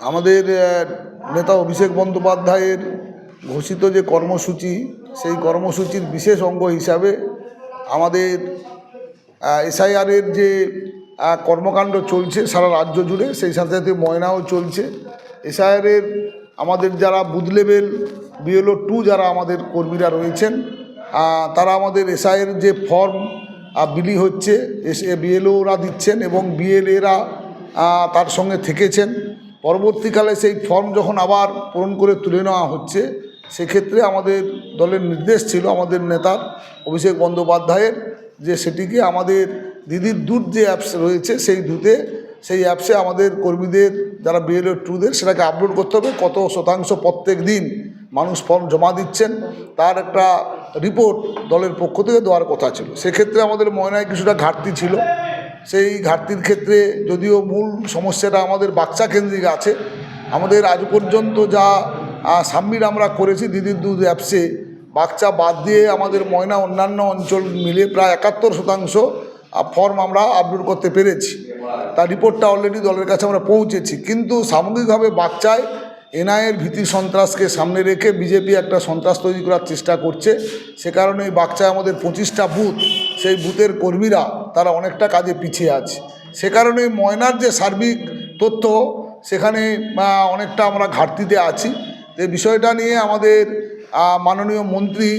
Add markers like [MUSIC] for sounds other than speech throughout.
আমাদের নেতা অভিষেক বন্দ্যোপাধ্যায়ের ঘোষিত যে কর্মসূচি, সেই কর্মসূচির বিশেষ অঙ্গ হিসাবে আমাদের এসআইআরের যে কর্মকাণ্ড চলছে সারা রাজ্য জুড়ে, সেই সাথে সাথে ময়নাও চলছে। এসআইআরের আমাদের যারা বুথ লেভেল, বিএলও টু যারা আমাদের কর্মীরা রয়েছেন তারা আমাদের এসআইয়ের যে ফর্ম বিলি হচ্ছে। এস বিএলওরা দিচ্ছেন এবং বিএলএরা তার সঙ্গে থেকেছেন। পরবর্তীকালে সেই ফর্ম যখন আবার পূরণ করে তুলে নেওয়া হচ্ছে, সেক্ষেত্রে আমাদের দলের নির্দেশ ছিল আমাদের নেতার অভিষেক বন্দ্যোপাধ্যায়ের যে সেটিকে আমাদের দিদির দূত যে অ্যাপস রয়েছে, সেই দূতে সেই অ্যাপসে আমাদের কর্মীদের, যারা বিএলও ট্রুদের সেটাকে আপলোড করতে হবে। কত শতাংশ প্রত্যেক দিন মানুষ ফর্ম জমা দিচ্ছেন, তার একটা রিপোর্ট দলের পক্ষ থেকে দেওয়ার কথা ছিল। সেক্ষেত্রে আমাদের ময়নায় কিছুটা ঘাটতি ছিল। সেই ঘাটতির ক্ষেত্রে যদিও মূল সমস্যাটা আমাদের বাচ্চা কেন্দ্রিক আছে, আমাদের আজ পর্যন্ত যা সাবমিট আমরা করেছি দিদির দুধ অ্যাপসে, বাচ্চা বাদ দিয়ে আমাদের ময়না অন্যান্য অঞ্চল মিলে প্রায় একাত্তর শতাংশ ফর্ম আমরা আপলোড করতে পেরেছি। তার রিপোর্টটা অলরেডি দলের কাছে আমরা পৌঁছেছি। কিন্তু সামগ্রিকভাবে বাচ্চায় এনআইয়ের ভীতি সন্ত্রাসকে সামনে রেখে বিজেপি একটা সন্ত্রাস তৈরি করার চেষ্টা করছে। সে কারণে এই বাচ্চায় আমাদের পঁচিশটা বুথ, সেই বুথের কর্মীরা তারা অনেকটা কাজে পিছিয়ে আছে। সে কারণে ময়নার যে সার্বিক তথ্য, সেখানে অনেকটা আমরা ঘাটতিতে আছি। এই বিষয়টা নিয়ে আমাদের মাননীয় মন্ত্রী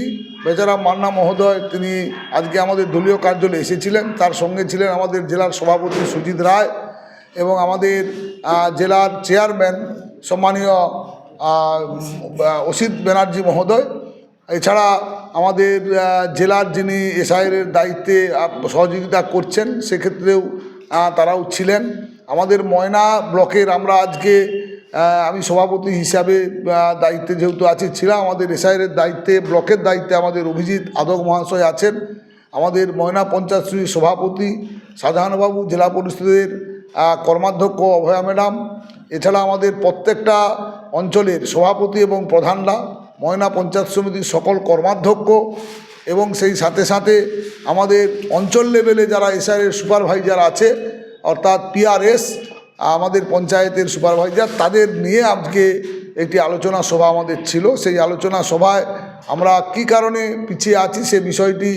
বেচারাম মান্না মহোদয়, তিনি আজকে আমাদের দলীয় কার্যালয়ে এসেছিলেন। তার সঙ্গে ছিলেন আমাদের জেলার সভাপতি সুজিত রায় এবং আমাদের জেলার চেয়ারম্যান সম্মানীয় অসিত ব্যানার্জি মহোদয়। এছাড়া আমাদের জেলার যিনি এসআইয়ের দায়িত্বে সহযোগিতা করছেন, সেক্ষেত্রেও তারাও ছিলেন। আমাদের ময়না ব্লকের আমরা আজকে আমি সভাপতি হিসাবে দায়িত্বে যেহেতু আছি, ছিলাম, আমাদের এসআইয়ের দায়িত্বে, ব্লকের দায়িত্বে আমাদের অভিজিৎ আদক মহাশয় আছেন। আমাদের ময়না পঞ্চায়েত সভাপতি শাহজাহানবাবু জেলা পরিষদের কর্মাধ্যক্ষ অভয়া ম্যাডাম, এছাড়া আমাদের প্রত্যেকটা অঞ্চলের সভাপতি এবং প্রধানরা, ময়না পঞ্চায়েত সমিতির সকল কর্মাধ্যক্ষ এবং সেই সাথে সাথে আমাদের অঞ্চল লেভেলে যারা এসআইয়ের সুপারভাইজার আছে, অর্থাৎ পিআরএস আমাদের পঞ্চায়েতের সুপারভাইজার, তাদের নিয়ে আজকে একটি আলোচনা সভা আমাদের ছিল। সেই আলোচনা সভায় আমরা কি কারণে পিছিয়ে আছি সে বিষয়টি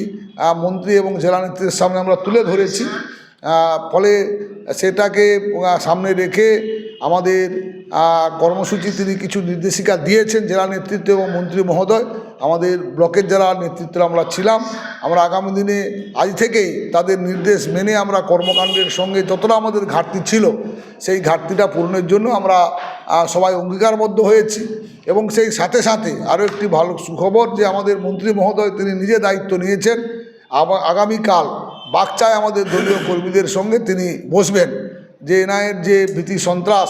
মন্ত্রী এবং জেলা নেতৃত্বের সামনে আমরা তুলে ধরেছি। ফলে সেটাকে সামনে রেখে আমাদের কর্মসূচি তিনি কিছু নির্দেশিকা দিয়েছেন জেলা নেতৃত্ব এবং মন্ত্রী মহোদয়। আমাদের ব্লকের যারা নেতৃত্ব আমরা ছিলাম, আমরা আগামী দিনে আজ থেকেই তাদের নির্দেশ মেনে আমরা কর্মকাণ্ডের সঙ্গে যতটা আমাদের ঘাটতি ছিল, সেই ঘাটতিটা পূরণের জন্য আমরা সবাই অঙ্গীকারবদ্ধ হয়েছি। এবং সেই সাথে সাথে আরও একটি ভালো সুখবর যে আমাদের মন্ত্রী মহোদয় তিনি নিজে দায়িত্ব নিয়েছেন আগামীকাল বাগচায় আমাদের দলীয় কর্মীদের সঙ্গে তিনি বসবেন। যে এনআইয়ের যে ভীতি সন্ত্রাস,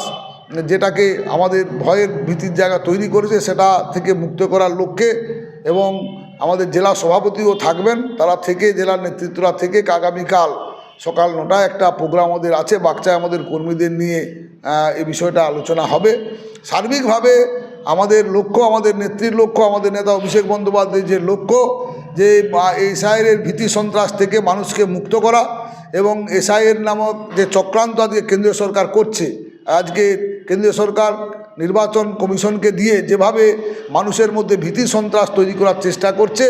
যেটাকে আমাদের ভয়ের ভীতির জায়গা তৈরি করেছে, সেটা থেকে মুক্ত করার লক্ষ্যে এবং আমাদের জেলা সভাপতিও থাকবেন। তারা থেকে, জেলার নেতৃত্বরা থেকে আগামীকাল সকাল নটায় একটা প্রোগ্রাম আমাদের আছে। বাচ্চায় আমাদের কর্মীদের নিয়ে এই বিষয়টা আলোচনা হবে। সার্বিকভাবে আমাদের লক্ষ্য, আমাদের নেত্রীর লক্ষ্য, আমাদের নেতা অভিষেক বন্দ্যোপাধ্যায়ের যে লক্ষ্য যে এসআইয়ের ভীতি সন্ত্রাস থেকে মানুষকে মুক্ত করা এবং এসআইয়ের নামক যে চক্রান্ত আজকে কেন্দ্রীয় সরকার করছে, আজকে কেন্দ্রীয় সরকার নির্বাচন কমিশনকে দিয়ে যেভাবে মানুষের মধ্যে ভীতি সন্ত্রাস তৈরি করার চেষ্টা করছে,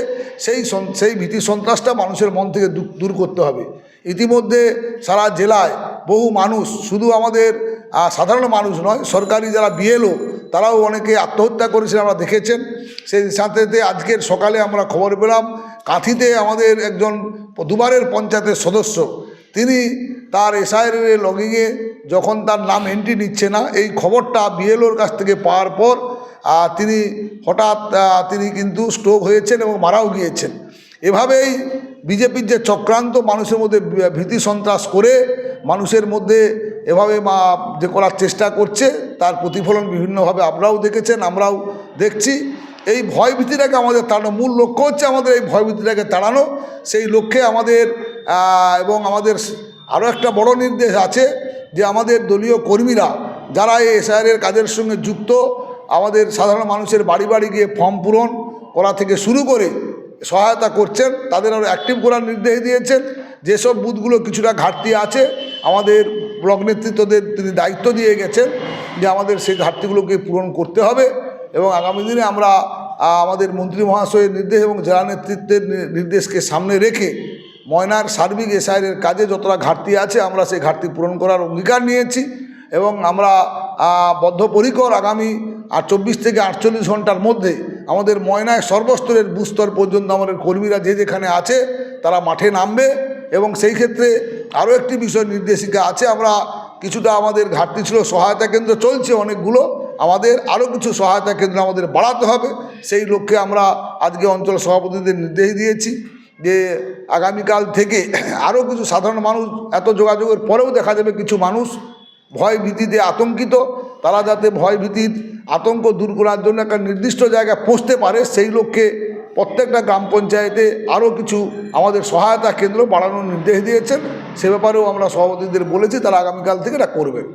সেই সেই ভীতি সন্ত্রাসটা মানুষের মন থেকে দূর করতে হবে। ইতিমধ্যে সারা জেলায় বহু মানুষ, শুধু আমাদের সাধারণ মানুষ নয়, সরকারি যারা বিএলও তারাও অনেকে আত্মহত্যা করেছে আমরা দেখেছেন। সেই সাথে আজকের সকালে আমরা খবর পেলাম, কাঁথিতে আমাদের একজন দুবারের পঞ্চায়েতের সদস্য, তিনি তার এসআইয়ের লগিংয়ে যখন তার নাম এন্ট্রি নিচ্ছে না, এই খবরটা বিএলওর কাছ থেকে পাওয়ার পর তিনি হঠাৎ তিনি কিন্তু স্ট্রোক হয়েছেন এবং মারাও গিয়েছেন। এভাবেই বিজেপির যে চক্রান্ত, মানুষের মধ্যে ভীতি সন্ত্রাস করে মানুষের মধ্যে এভাবে মা যে করার চেষ্টা করছে, তার প্রতিফলন বিভিন্নভাবে আপনারাও দেখেছেন, আমরাও দেখছি। এই ভয় ভীতিটাকে আমাদের তাড়ানো মূল লক্ষ্য হচ্ছে আমাদের এই ভয় ভীতিটাকে তাড়ানো। সেই লক্ষ্যে আমাদের এবং আমাদের আরও একটা বড় নির্দেশ আছে যে আমাদের দলীয় কর্মীরা, যারা এই এসআইআরের কাজের সঙ্গে যুক্ত, আমাদের সাধারণ মানুষের বাড়ি বাড়ি গিয়ে ফর্ম পূরণ করা থেকে শুরু করে সহায়তা করছেন, তাদের আরও অ্যাক্টিভ করার নির্দেশ দিয়েছেন। যেসব বুথগুলো কিছুটা ঘাটতি আছে আমাদের ব্লক নেতৃত্বদের তিনি দায়িত্ব দিয়ে গেছেন যে আমাদের সেই ঘাটতিগুলোকে পূরণ করতে হবে এবং আগামী দিনে আমরা আমাদের মন্ত্রী মহাশয়ের নির্দেশ এবং জেলা নেতৃত্বের নির্দেশকে সামনে রেখে ময়নার সার্বিক এসআইয়ের কাজে যতটা ঘাটতি আছে আমরা সেই ঘাটতি পূরণ করার অঙ্গীকার নিয়েছি এবং আমরা বদ্ধপরিকর আগামী আর চব্বিশ থেকে আটচল্লিশ ঘণ্টার মধ্যে আমাদের ময়নায় সর্বস্তরের বুস্তর পর্যন্ত আমাদের কর্মীরা যে যেখানে আছে তারা মাঠে নামবে এবং সেই ক্ষেত্রে আরও একটি বিষয় নির্দেশিকা আছে, আমরা কিছুটা আমাদের ঘাটতি ছিল, সহায়তা কেন্দ্র চলছে অনেকগুলো, আমাদের আরও কিছু সহায়তা কেন্দ্র আমাদের বাড়াতে হবে, সেই লক্ষ্যে আমরা আজকে অঞ্চল সভাপতিদের নির্দেশ দিয়েছি যে আগামীকাল থেকে [CLEARS THROAT] আরও কিছু সাধারণ মানুষ, এত যোগাযোগের পরেও দেখা যাবে কিছু মানুষ ভয় ভীতিতে আতঙ্কিত, তারা যাতে ভয় ভীতির আতঙ্ক দূর করার জন্য একটা নির্দিষ্ট জায়গায় পৌঁছতে পারে, সেই লক্ষ্যে প্রত্যেকটা গ্রাম পঞ্চায়েতে আরও কিছু আমাদের সহায়তা কেন্দ্র বাড়ানোর নির্দেশ দিয়েছেন। সে ব্যাপারেও আমরা সভাপতিদের বলেছি, তারা আগামীকাল থেকে এটা করবেন